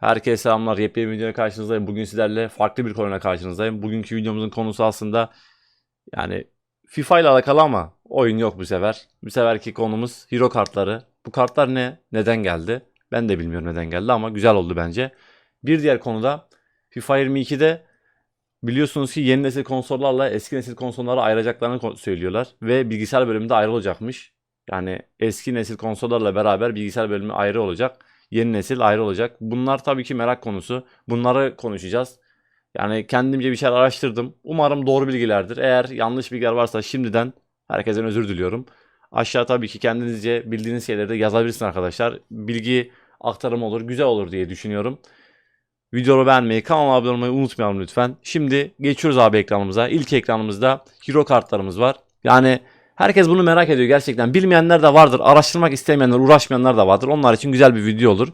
Herkese selamlar. Yepyeni bir videoya karşınızdayım. Bugün sizlerle farklı bir konuyla karşınızdayım. Bugünkü videomuzun konusu aslında yani FIFA ile alakalı ama oyun yok bu sefer. Bu seferki konumuz hero kartları. Bu kartlar ne? Neden geldi? Ben de bilmiyorum neden geldi ama güzel oldu bence. Bir diğer konuda FIFA 22'de biliyorsunuz ki yeni nesil konsollarla eski nesil konsolları ayıracaklarını söylüyorlar. Ve bilgisayar bölümünde ayrı olacakmış. Yani eski nesil konsollarla beraber bilgisayar bölümü ayrı olacak. Yeni nesil ayrı olacak. Bunlar tabii ki merak konusu. Bunları konuşacağız. Yani kendimce bir şeyler araştırdım. Umarım doğru bilgilerdir. Eğer yanlış bilgiler varsa şimdiden herkesten özür diliyorum. Aşağı tabii ki kendinizce bildiğiniz şeyleri de yazabilirsiniz arkadaşlar. Bilgi aktarımı olur, güzel olur diye düşünüyorum. Videomu beğenmeyi, kanalıma abone olmayı unutmayalım lütfen. Şimdi geçiyoruz abi ekranımıza. İlk ekranımızda hero kartlarımız var. Yani herkes bunu merak ediyor gerçekten. Bilmeyenler de vardır. Araştırmak istemeyenler, uğraşmayanlar da vardır. Onlar için güzel bir video olur.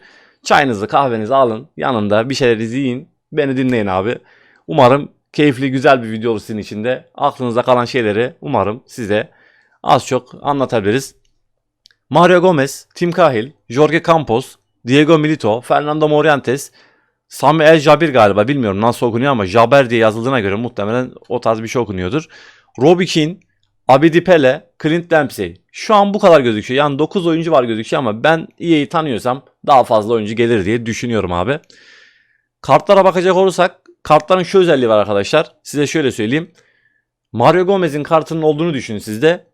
Çayınızı, kahvenizi alın. Yanında bir şeyler yiyin. Beni dinleyin abi. Umarım keyifli, güzel bir video olur sizin için de. Aklınızda kalan şeyleri umarım size az çok anlatabiliriz. Mario Gomez, Tim Cahill, Jorge Campos, Diego Milito, Fernando Morientes, Sami El Jabir galiba bilmiyorum nasıl okunuyor ama Jaber diye yazıldığına göre muhtemelen o tarz bir şey okunuyordur. Robbie Keane, Abidi Pele, Clint Dempsey. Şu an bu kadar gözüküyor. Yani 9 oyuncu var gözüküyor ama ben EA'yi tanıyorsam daha fazla oyuncu gelir diye düşünüyorum abi. Kartlara bakacak olursak kartların şu özelliği var arkadaşlar. Size şöyle söyleyeyim. Mario Gomez'in kartının olduğunu düşünün sizde.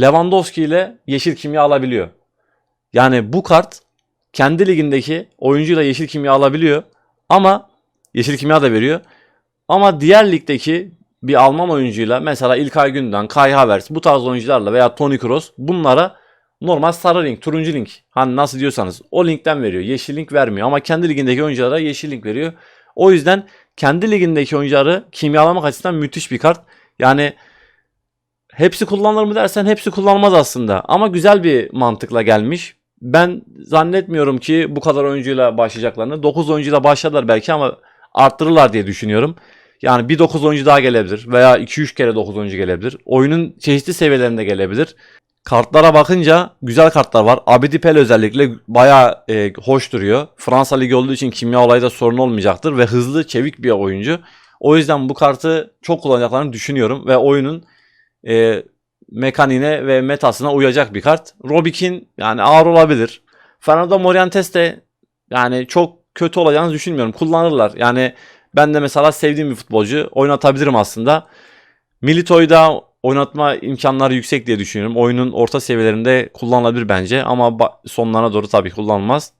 Lewandowski ile yeşil kimya alabiliyor. Yani bu kart kendi ligindeki oyuncuyla yeşil kimya alabiliyor. Ama yeşil kimya da veriyor. Ama diğer ligdeki bir Alman oyuncuyla mesela İlkay Gündoğan, Kai Havertz bu tarz oyuncularla veya Toni Kroos bunlara normal sarı link, turuncu link hani nasıl diyorsanız o linkten veriyor. Yeşil link vermiyor ama kendi ligindeki oyunculara yeşil link veriyor. O yüzden kendi ligindeki oyuncuları kimyalamak açısından müthiş bir kart. Yani hepsi kullanılır mı dersen hepsi kullanılmaz aslında. Ama güzel bir mantıkla gelmiş. Ben zannetmiyorum ki bu kadar oyuncuyla başlayacaklarını. 9 oyuncuyla başladılar belki ama arttırırlar diye düşünüyorum. Yani bir 9 oyuncu daha gelebilir veya 2-3 kere 9 oyuncu gelebilir. Oyunun çeşitli seviyelerinde gelebilir. Kartlara bakınca güzel kartlar var. Abidi Pele özellikle bayağı e, hoş duruyor. Fransa Ligi olduğu için kimya olayı da sorun olmayacaktır ve hızlı, çevik bir oyuncu. O yüzden bu kartı çok kullanacaklarını düşünüyorum ve oyunun e, mekaniğine ve metasına uyacak bir kart. Robikin yani ağır olabilir. Fernando Morientes de yani çok kötü olacağını düşünmüyorum. Kullanırlar. Yani ben de mesela sevdiğim bir futbolcu oynatabilirim aslında. Milito'yu da oynatma imkanları yüksek diye düşünüyorum. Oyunun orta seviyelerinde kullanılabilir bence ama sonlarına doğru tabii kullanılmaz.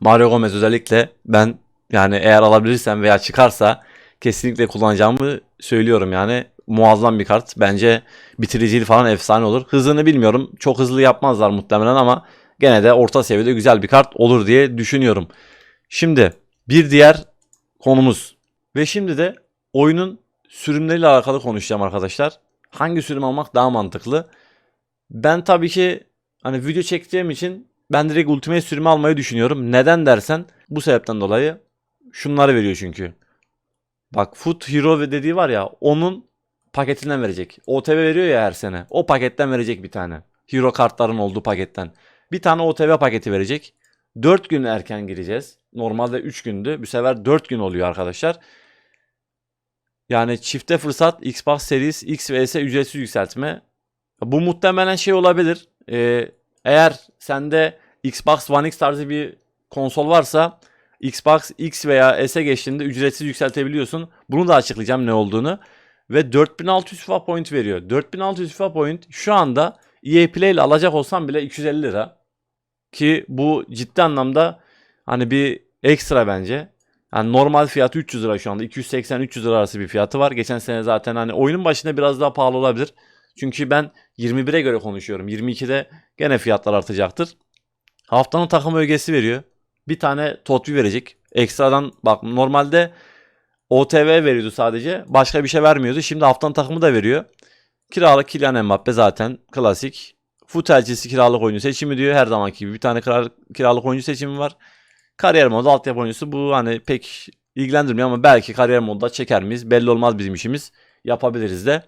Mario Gomez özellikle ben yani eğer alabilirsem veya çıkarsa kesinlikle kullanacağımı söylüyorum yani. Muazzam bir kart. Bence bitiriciliği falan efsane olur. Hızını bilmiyorum. Çok hızlı yapmazlar muhtemelen ama gene de orta seviyede güzel bir kart olur diye düşünüyorum. Şimdi bir diğer konumuz ve şimdi de oyunun sürümleriyle alakalı konuşacağım arkadaşlar. Hangi sürüm almak daha mantıklı? Ben tabii ki hani video çektiğim için ben direkt Ultimate sürümü almayı düşünüyorum. Neden dersen bu sebepten dolayı şunları veriyor çünkü. Bak Foot Hero dediği var ya onun paketinden verecek. OTV veriyor ya her sene. O paketten verecek bir tane. Hero kartların olduğu paketten. Bir tane OTV paketi verecek. 4 gün erken gireceğiz. Normalde 3 gündü. Bu sefer 4 gün oluyor arkadaşlar. Yani çifte fırsat Xbox Series X ve S ücretsiz yükseltme. Bu muhtemelen şey olabilir. Ee, eğer sende Xbox One X tarzı bir konsol varsa Xbox X veya S'e geçtiğinde ücretsiz yükseltebiliyorsun. Bunu da açıklayacağım ne olduğunu. Ve 4600 FIFA point veriyor. 4600 FIFA point şu anda EA Play ile alacak olsam bile 250 lira. Ki bu ciddi anlamda hani bir ekstra bence. Yani normal fiyatı 300 lira şu anda. 280-300 lira arası bir fiyatı var. Geçen sene zaten hani oyunun başında biraz daha pahalı olabilir. Çünkü ben 21'e göre konuşuyorum. 22'de gene fiyatlar artacaktır. Haftanın takım ögesi veriyor. Bir tane Totvi verecek. Ekstradan bak normalde OTV veriyordu sadece. Başka bir şey vermiyordu. Şimdi haftanın takımı da veriyor. Kiralık Kylian Mbappe zaten klasik. Fut elçisi kiralık oyuncu seçimi diyor. Her zamanki gibi bir tane kira- kiralık oyuncu seçimi var. Kariyer modu altyapı oyuncusu bu hani pek ilgilendirmiyor ama belki kariyer modda çeker miyiz? Belli olmaz bizim işimiz. Yapabiliriz de.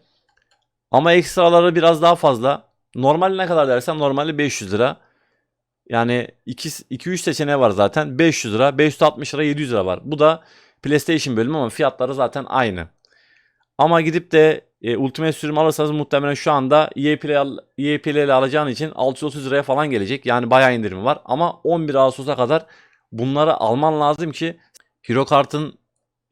Ama ekstraları biraz daha fazla. Normal ne kadar dersen normali 500 lira. Yani 2-3 seçeneği var zaten. 500 lira, 560 lira, 700 lira var. Bu da PlayStation bölümü ama fiyatları zaten aynı. Ama gidip de e, Ultimate sürüm alırsanız muhtemelen şu anda EA EA Play ile alacağın için 630 liraya falan gelecek. Yani bayağı indirimi var. Ama 11 Ağustos'a kadar bunları alman lazım ki Hero Kart'ın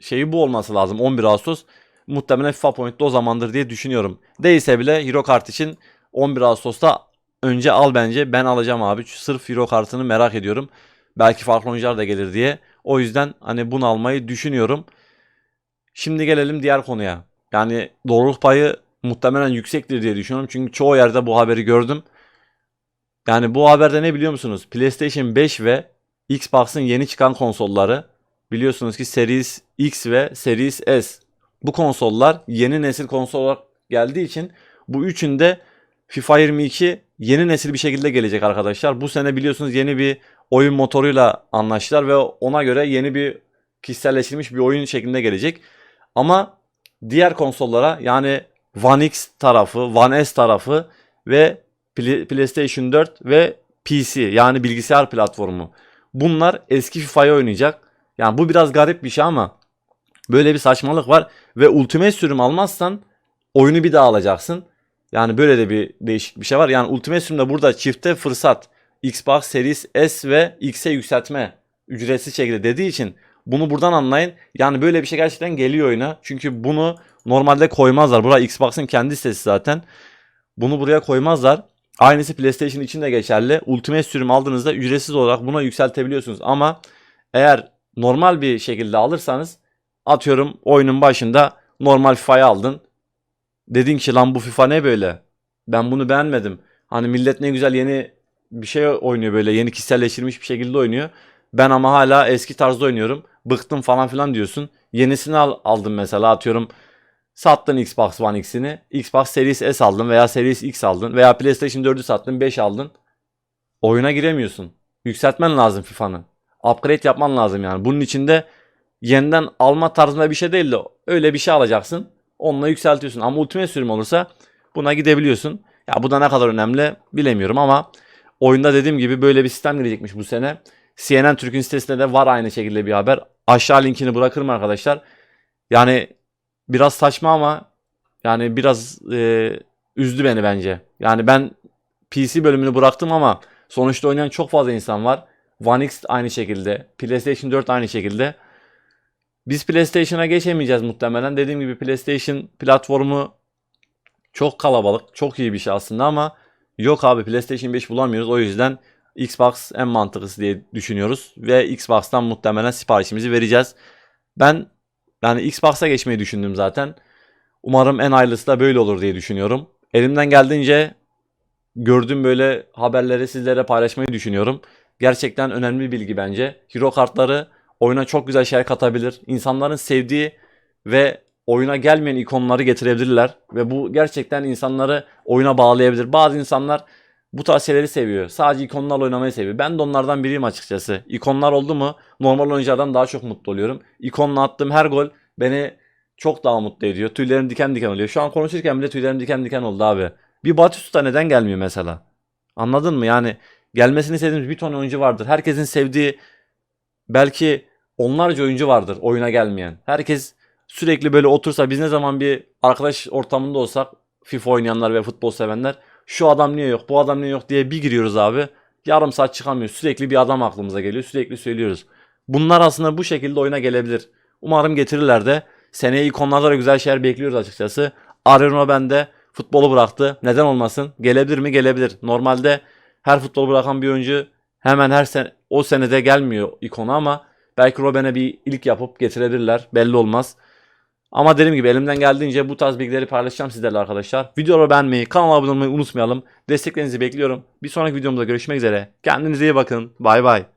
şeyi bu olması lazım 11 Ağustos. Muhtemelen FIFA Point'te o zamandır diye düşünüyorum. Değilse bile Hero Kart için 11 Ağustos'ta önce al bence. Ben alacağım abi. Sırf Hero Kart'ını merak ediyorum. Belki farklı oyuncular da gelir diye. O yüzden hani bunu almayı düşünüyorum. Şimdi gelelim diğer konuya. Yani doğruluk payı muhtemelen yüksektir diye düşünüyorum. Çünkü çoğu yerde bu haberi gördüm. Yani bu haberde ne biliyor musunuz? PlayStation 5 ve Xbox'ın yeni çıkan konsolları biliyorsunuz ki Series X ve Series S. Bu konsollar yeni nesil konsol olarak geldiği için bu üçünde FIFA 22 yeni nesil bir şekilde gelecek arkadaşlar. Bu sene biliyorsunuz yeni bir oyun motoruyla anlaştılar ve ona göre yeni bir kişiselleştirilmiş bir oyun şeklinde gelecek. Ama diğer konsollara yani One X tarafı, One S tarafı ve Pl- PlayStation 4 ve PC yani bilgisayar platformu. Bunlar eski FIFA'yı oynayacak. Yani bu biraz garip bir şey ama böyle bir saçmalık var ve Ultimate sürüm almazsan oyunu bir daha alacaksın. Yani böyle de bir değişik bir şey var. Yani Ultimate sürümde burada çifte fırsat Xbox Series S ve X'e yükseltme ücretsiz şekilde dediği için bunu buradan anlayın. Yani böyle bir şey gerçekten geliyor oyuna. Çünkü bunu normalde koymazlar. Burası Xbox'ın kendi sitesi zaten. Bunu buraya koymazlar. Aynısı PlayStation için de geçerli. Ultimate sürüm aldığınızda ücretsiz olarak buna yükseltebiliyorsunuz. Ama eğer normal bir şekilde alırsanız atıyorum oyunun başında normal FIFA'yı aldın. Dedin ki lan bu FIFA ne böyle? Ben bunu beğenmedim. Hani millet ne güzel yeni bir şey oynuyor böyle yeni kişiselleştirilmiş bir şekilde oynuyor. Ben ama hala eski tarzda oynuyorum. Bıktım falan filan diyorsun. Yenisini al, aldım mesela atıyorum. Sattın Xbox One X'ini. Xbox Series S aldın veya Series X aldın veya PlayStation 4'ü sattın 5 aldın. Oyuna giremiyorsun. Yükseltmen lazım FIFA'nı. Upgrade yapman lazım yani. Bunun içinde yeniden alma tarzında bir şey değil de öyle bir şey alacaksın. Onunla yükseltiyorsun. Ama Ultimate sürüm olursa buna gidebiliyorsun. Ya bu da ne kadar önemli bilemiyorum ama oyunda dediğim gibi böyle bir sistem gelecekmiş bu sene. CNN Türk'ün sitesinde de var aynı şekilde bir haber. Aşağı linkini bırakırım arkadaşlar. Yani biraz saçma ama yani biraz e, üzdü beni bence. Yani ben PC bölümünü bıraktım ama sonuçta oynayan çok fazla insan var. One X aynı şekilde. PlayStation 4 aynı şekilde. Biz PlayStation'a geçemeyeceğiz muhtemelen. Dediğim gibi PlayStation platformu çok kalabalık. Çok iyi bir şey aslında ama yok abi PlayStation 5 bulamıyoruz. O yüzden Xbox en mantıklısı diye düşünüyoruz. Ve Xbox'tan muhtemelen siparişimizi vereceğiz. Ben yani Xbox'a geçmeyi düşündüm zaten. Umarım en hayırlısı da böyle olur diye düşünüyorum. Elimden geldiğince gördüğüm böyle haberleri sizlere paylaşmayı düşünüyorum. Gerçekten önemli bir bilgi bence. Hero kartları oyuna çok güzel şeyler katabilir. İnsanların sevdiği ve oyuna gelmeyen ikonları getirebilirler. Ve bu gerçekten insanları oyuna bağlayabilir. Bazı insanlar bu tarz şeyleri seviyor. Sadece ikonlarla oynamayı seviyor. Ben de onlardan biriyim açıkçası. İkonlar oldu mu normal oyunculardan daha çok mutlu oluyorum. İkonla attığım her gol beni çok daha mutlu ediyor. Tüylerim diken diken oluyor. Şu an konuşurken bile tüylerim diken diken oldu abi. Bir Batista neden gelmiyor mesela? Anladın mı? Yani gelmesini istediğimiz bir ton oyuncu vardır. Herkesin sevdiği belki onlarca oyuncu vardır oyuna gelmeyen. Herkes sürekli böyle otursa biz ne zaman bir arkadaş ortamında olsak FIFA oynayanlar ve futbol sevenler şu adam niye yok bu adam niye yok diye bir giriyoruz abi. Yarım saat çıkamıyor. Sürekli bir adam aklımıza geliyor. Sürekli söylüyoruz. Bunlar aslında bu şekilde oyuna gelebilir. Umarım getirirler de. Seneye ikonlarda da güzel şeyler bekliyoruz açıkçası. Areno bende futbolu bıraktı. Neden olmasın? Gelebilir mi? Gelebilir. Normalde her futbolu bırakan bir oyuncu hemen her sene o senede gelmiyor ikonu ama belki Robben'e bir ilk yapıp getirebilirler. Belli olmaz. Ama dediğim gibi elimden geldiğince bu tarz bilgileri paylaşacağım sizlerle arkadaşlar. Videoları beğenmeyi, kanala abone olmayı unutmayalım. Desteklerinizi bekliyorum. Bir sonraki videomda görüşmek üzere. Kendinize iyi bakın. Bay bay.